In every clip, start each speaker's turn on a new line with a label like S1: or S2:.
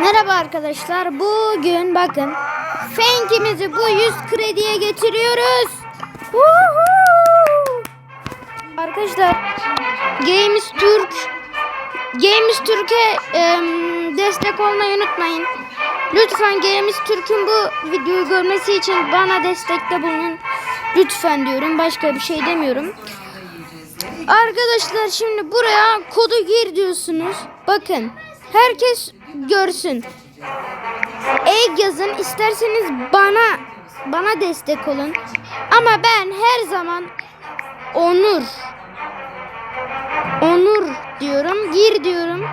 S1: Merhaba arkadaşlar. Bugün bakın Fenkimizi bu 100 krediye getiriyoruz. Woohoo! Arkadaşlar Games Türk Games Türk'e em, destek olmayı unutmayın. Lütfen Games Türk'ün bu videoyu görmesi için bana destekte bulunun. Lütfen diyorum. Başka bir şey demiyorum. Arkadaşlar şimdi buraya kodu gir diyorsunuz. Bakın herkes görsün. Egg yazın isterseniz bana bana destek olun. Ama ben her zaman Onur Onur diyorum. Gir diyorum.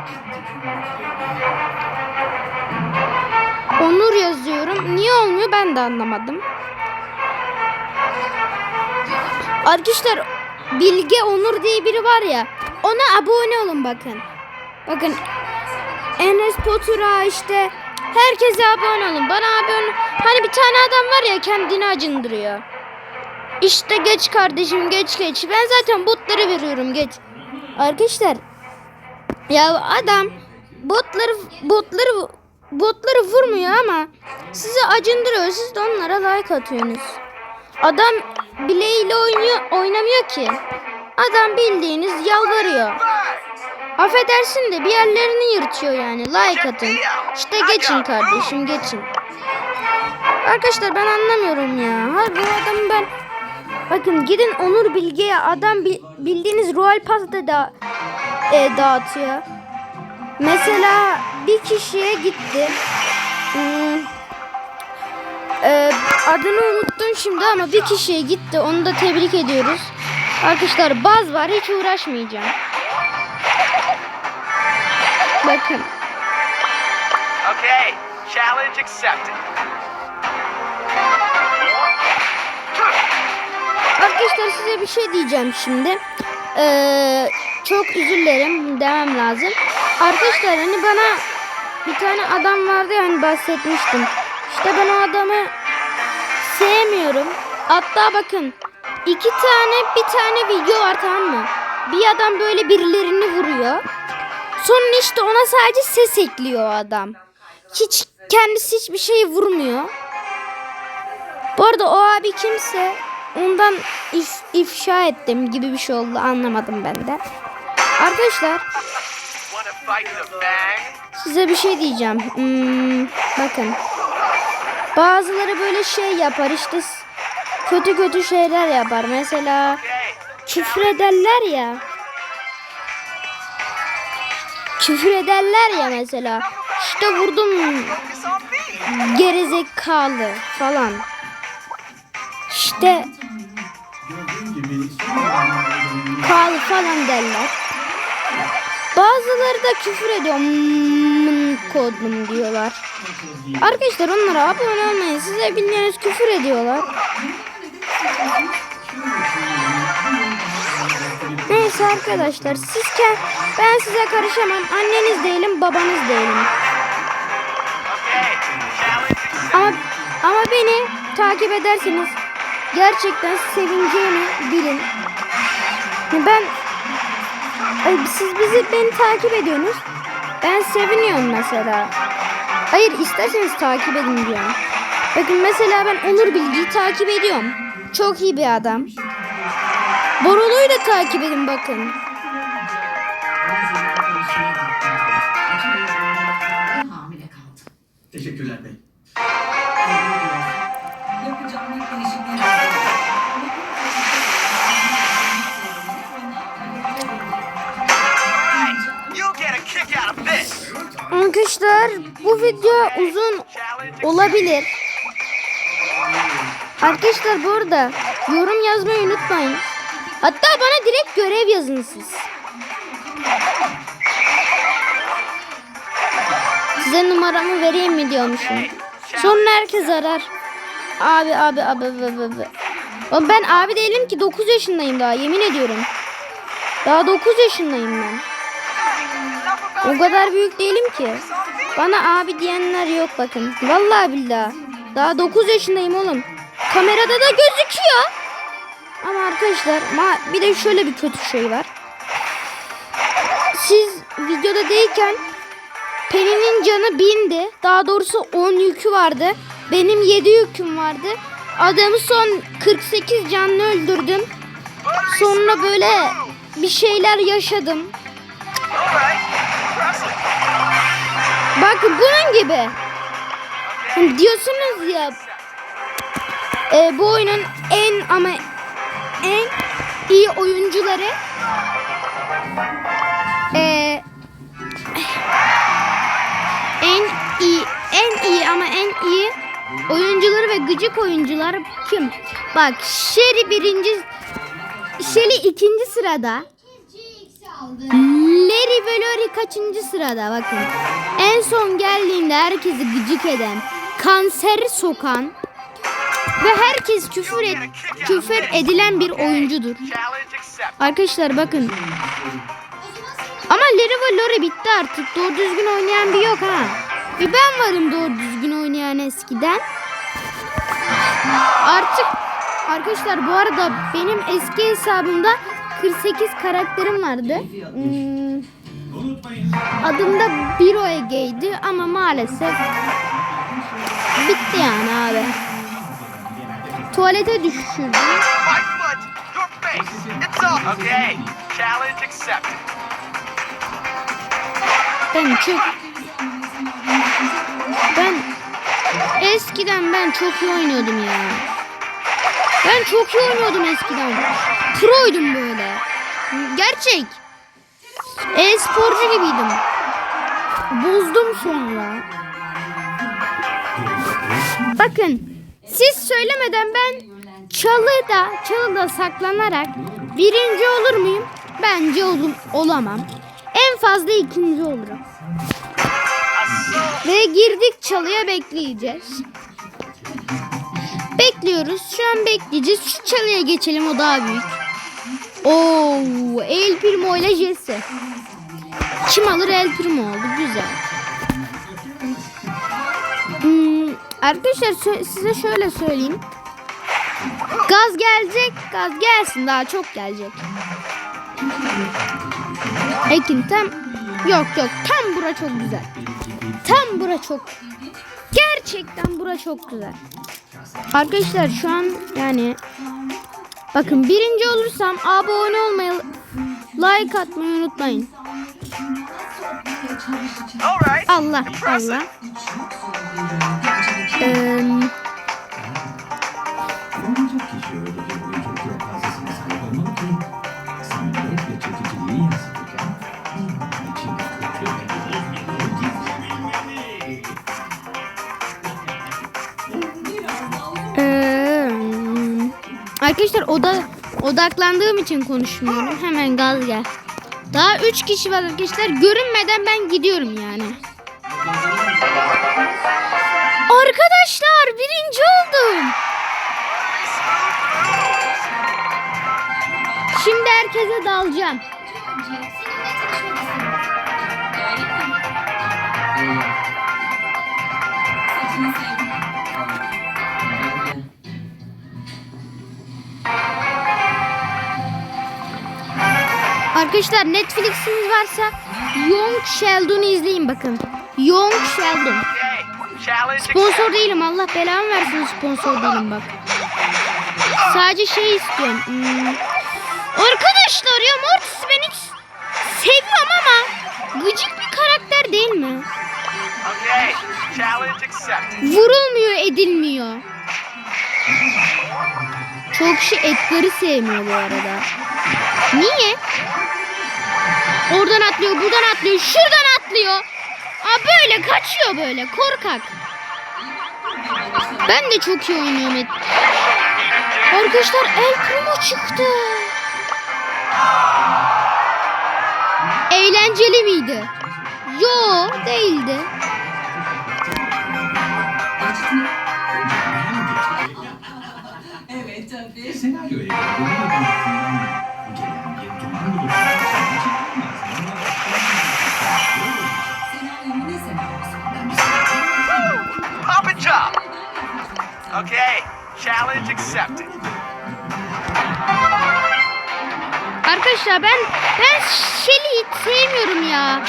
S1: Onur yazıyorum. Niye olmuyor ben de anlamadım. Arkadaşlar Bilge Onur diye biri var ya. Ona abone olun bakın. Bakın Enes Batur'a işte herkese abone olun. Bana abone Hani bir tane adam var ya kendini acındırıyor. İşte geç kardeşim geç geç. Ben zaten botları veriyorum geç. Arkadaşlar ya adam botları botları botları vurmuyor ama sizi acındırıyor. Siz de onlara like atıyorsunuz. Adam bileğiyle oynuyor, oynamıyor ki. Adam bildiğiniz yalvarıyor. Affedersin de bir yerlerini yırtıyor yani. Like atın. İşte geçin kardeşim geçin. Arkadaşlar ben anlamıyorum ya. Harbi o adamı ben... Bakın gidin Onur Bilge'ye adam bi- bildiğiniz Royal Pass'da da e, dağıtıyor. Mesela bir kişiye gitti. Hmm, e, adını unuttum şimdi ama bir kişiye gitti. Onu da tebrik ediyoruz. Arkadaşlar baz var hiç uğraşmayacağım. Bakın.
S2: Okay, challenge accepted.
S1: Arkadaşlar size bir şey diyeceğim şimdi. Ee, çok özür dilerim demem lazım. Arkadaşlar hani bana bir tane adam vardı ya hani bahsetmiştim. İşte ben o adamı sevmiyorum. Hatta bakın iki tane bir tane video var tamam mı? Bir adam böyle birilerini vuruyor. Sonra işte ona sadece ses ekliyor adam. Hiç kendisi hiçbir şey vurmuyor. Bu arada o abi kimse ondan if, ifşa ettim gibi bir şey oldu anlamadım ben de. Arkadaşlar size bir şey diyeceğim. Hmm, bakın. Bazıları böyle şey yapar işte kötü kötü şeyler yapar. Mesela
S2: Okay,
S1: küfür ederler ya. Küfür ederler ya mesela. İşte vurdum gerizekalı falan. İşte kalı falan derler. Bazıları da küfür ediyor. "Mm, kodum diyorlar. Arkadaşlar onlara abone olmayın. Size bildiğiniz küfür ediyorlar. Neyse arkadaşlar sizken ben size karışamam. Anneniz değilim, babanız değilim. Ama ama beni takip ederseniz gerçekten sevineceğimi bilin. Ben siz bizi beni takip ediyorsunuz. Ben seviniyorum mesela. Hayır isterseniz takip edin diyorum. Bakın mesela ben Onur Bilgi'yi takip ediyorum. Çok iyi bir adam. Borolu'yu da takip edin bakın.
S3: hamile kaldı.
S4: Teşekkürler bey.
S3: Yapacağım ilk değişikliği
S2: You'll get a kick out of this.
S1: Arkadaşlar bu video uzun olabilir. Arkadaşlar bu arada yorum yazmayı unutmayın. Hatta bana direkt görev yazın siz. Size numaramı vereyim mi diyormuşum. Sonra herkes arar. Abi abi abi abi abi. Oğlum ben abi değilim ki 9 yaşındayım daha yemin ediyorum. Daha 9 yaşındayım ben. O kadar büyük değilim ki. Bana abi diyenler yok bakın. Vallahi billahi. Daha 9 yaşındayım oğlum. Kamerada da gözüküyor. Ama arkadaşlar ma- bir de şöyle bir kötü şey var. Siz videoda değilken Penny'nin canı bindi. Daha doğrusu 10 yükü vardı. Benim 7 yüküm vardı. Adamı son 48 canlı öldürdüm. Sonra böyle bir şeyler yaşadım. Bakın bunun gibi. Hani diyorsunuz ya e, bu oyunun en ama en iyi oyuncuları e, en iyi en iyi ama en iyi oyuncuları ve gıcık oyuncular kim? Bak Sherry birinci Shelly ikinci sırada. Larry ve Lori kaçıncı sırada bakın. En son geldiğinde herkesi gıcık eden, kanser sokan ve herkes küfür et, küfür edilen bir oyuncudur. Arkadaşlar bakın. Ama Larry ve Lori bitti artık. Doğru düzgün oynayan bir yok ha. Bir ben varım doğru düzgün oynayan eskiden. Artık arkadaşlar bu arada benim eski hesabımda 48 karakterim vardı. Hmm, adım da Biro Ege'ydi ama maalesef bitti yani abi.
S2: Challenge accepted.
S1: Ben çok ben eskiden ben çok iyi oynuyordum ya. Ben çok iyi oynuyordum eskiden. Pro'ydum böyle. Gerçek. E-sporcu gibiydim. Bozdum sonra. Bakın siz söylemeden ben çalıda çalıda saklanarak birinci olur muyum? Bence olum, olamam. En fazla ikinci olurum. Ve girdik çalıya bekleyeceğiz. Bekliyoruz. Şu an bekleyeceğiz. Şu çalıya geçelim o daha büyük. Oo, El Primo ile Jesse. Kim alır El Primo oldu. Güzel. Arkadaşlar size şöyle söyleyeyim. Gaz gelecek. Gaz gelsin. Daha çok gelecek. Ekin tam yok yok tam bura çok güzel. Tam bura çok gerçekten bura çok güzel. Arkadaşlar şu an yani bakın birinci olursam abone olmayı like atmayı unutmayın. Allah. Allah.
S4: Kötü
S1: ee, arkadaşlar oda odaklandığım için konuşmuyorum. Hemen gaz gel. Daha 3 kişi var arkadaşlar. Görünmeden ben gidiyorum yani. Şimdi herkese dalacağım. Arkadaşlar Netflix'iniz varsa Young Sheldon'u izleyin bakın. Young Sheldon. Sponsor değilim Allah belamı versin sponsor değilim bak. Sadece şey istiyorum. Hmm. Arkadaşlar ya Mortis ben hiç seviyorum ama gıcık bir karakter değil mi? Vurulmuyor edilmiyor. Çok kişi Edgar'ı sevmiyor bu arada. Niye? Oradan atlıyor, buradan atlıyor, şuradan atlıyor. Aa böyle kaçıyor böyle korkak. Ben de çok iyi oynuyorum. Arkadaşlar El Primo çıktı. Eğlenceli miydi? Yo değildi.
S3: Evet tabii.
S4: senaryoya göre bunu da belirttiğim gelen
S1: Arkadaşlar ben ben Shelly'i hiç sevmiyorum ya.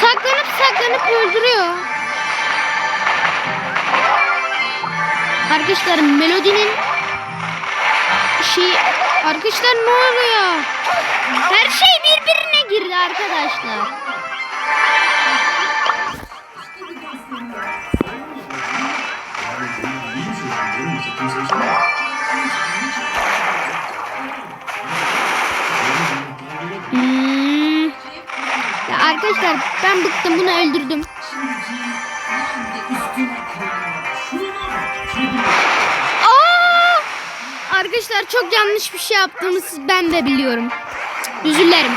S1: Saklanıp saklanıp öldürüyor. Arkadaşlar melodinin şey arkadaşlar ne oluyor? Her şey birbirine girdi arkadaşlar. Hmm. Arkadaşlar ben bıktım bunu öldürdüm. Aa! Arkadaşlar çok yanlış bir şey yaptığımız ben de biliyorum. Üzülerim.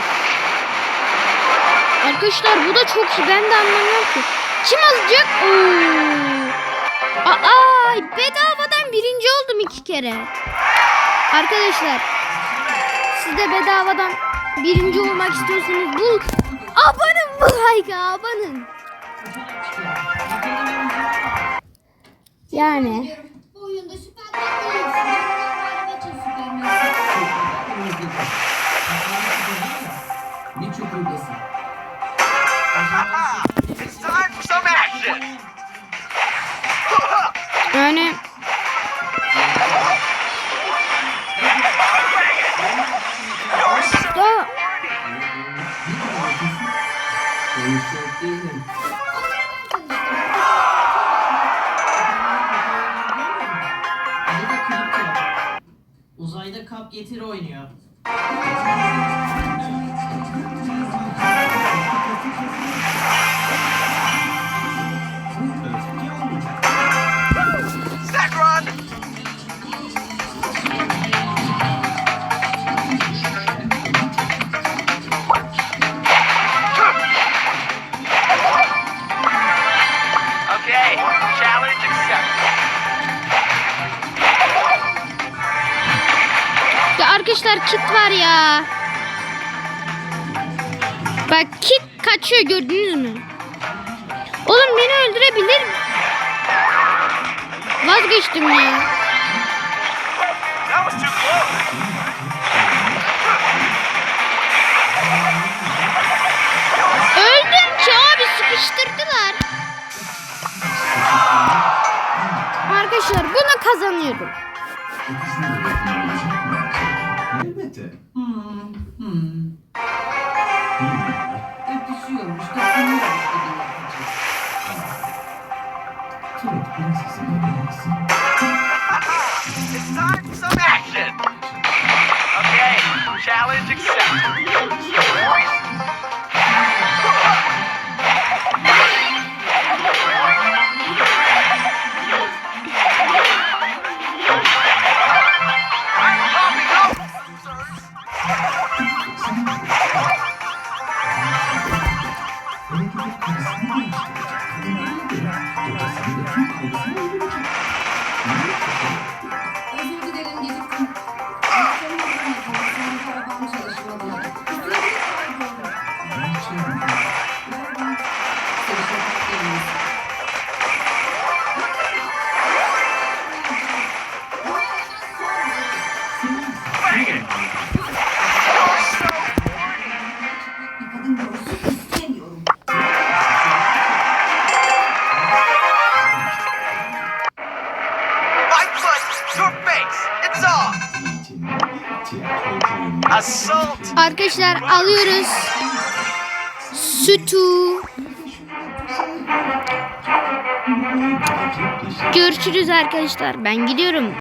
S1: Arkadaşlar bu da çok iyi. Ben de anlamıyorum ki. Kim alacak? Aa, bedavadan birinci oldum iki kere. Arkadaşlar siz de bedavadan birinci olmak istiyorsanız bul. Abanın bu like'a abanın. Yani.
S5: Uzayda kap getir oynuyor.
S1: Kit var ya. Bak kit kaçıyor gördünüz mü? Oğlum beni öldürebilir mi? Vazgeçtim ya. Öldüm ki abi sıkıştırdılar. Arkadaşlar bunu kazanıyorum.
S5: Hmm, hmm.
S4: Verirsin.
S2: It's time for some action. Okay, challenge accepted.
S4: Thank
S2: you.
S1: Arkadaşlar alıyoruz. Sütü. Görüşürüz arkadaşlar. Ben gidiyorum.